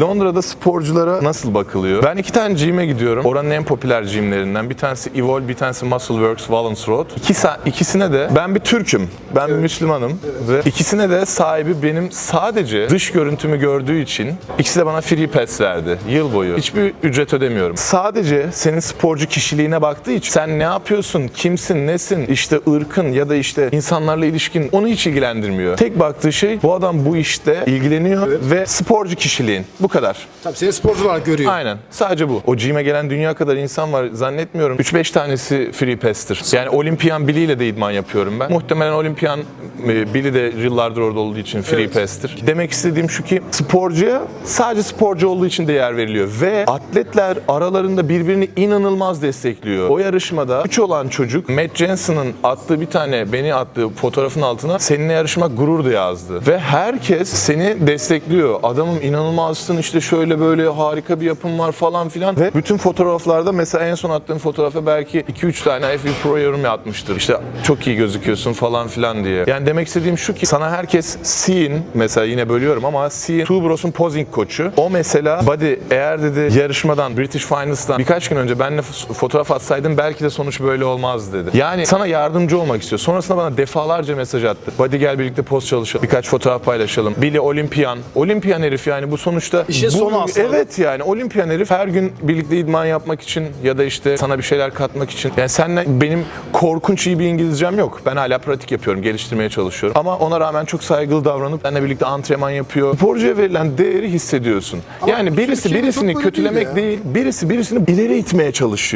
Londra'da sporculara nasıl bakılıyor? Ben iki tane gym'e gidiyorum. Oranın en popüler gymlerinden. Bir tanesi Evolve, bir tanesi Muscleworks, Wallens Road. İki, ikisine de ben bir Türk'üm. Ben bir Müslümanım. Ve ikisine de sahibi benim sadece dış görüntümü gördüğü için ikisi de bana free pass verdi. Yıl boyu. Hiçbir ücret ödemiyorum. Sadece senin sporcu kişiliğine baktığı için sen ne yapıyorsun, kimsin, nesin, işte ırkın ya da işte insanlarla ilişkin onu hiç ilgilendirmiyor. Tek baktığı şey bu adam bu işte ilgileniyor ve sporcu kişiliğin. Bu kadar. Tabii seni sporcu olarak görüyor. Aynen. Sadece bu. O gym'e gelen dünya kadar insan var. Zannetmiyorum. 3-5 tanesi free pass'tir. Yani olimpiyan biliyle de idman yapıyorum ben. Muhtemelen olimpiyan bili de yıllardır orada olduğu için free Evet. pass'tir. Demek istediğim şu ki sporcuya sadece sporcu olduğu için değer veriliyor ve atletler aralarında birbirini inanılmaz destekliyor. O yarışmada 3 olan çocuk Matt Jensen'ın attığı bir tane beni attığı fotoğrafın altına seninle yarışmak gururdu yazdı. Ve herkes seni destekliyor. Adamım inanılmazsın işte şöyle böyle harika bir yapım var falan filan. Ve bütün fotoğraflarda mesela en son attığım fotoğrafa belki 2-3 tane F1 Pro yorum atmıştır. İşte çok iyi gözüküyorsun falan filan diye. Yani demek istediğim şu ki sana herkes Sean mesela yine bölüyorum ama Sean Tubros'un posing koçu. O mesela Buddy eğer dedi yarışmadan British Finals'tan birkaç gün önce benimle f- fotoğraf atsaydın belki de sonuç böyle olmaz dedi. Yani sana yardımcı olmak istiyor. Sonrasında bana defalarca mesaj attı. Buddy gel birlikte poz çalışalım. Birkaç fotoğraf paylaşalım. Billy Olimpiyan. Olimpiyan herif yani bu sonuçta İşin bu- sonu aslında. Evet yani olimpiyan herif her gün birlikte idman yapmak için ya da işte sana bir şeyler katmak için. Yani seninle benim korkunç iyi bir İngilizcem yok. Ben hala pratik yapıyorum, geliştirmeye çalışıyorum. Ama ona rağmen çok saygılı davranıp seninle birlikte antrenman yapıyor. Sporcuya verilen değeri hissediyorsun. yani birisi Türkiye'de birisini kötülemek değil değil, birisi birisini ileri itmeye çalışıyor.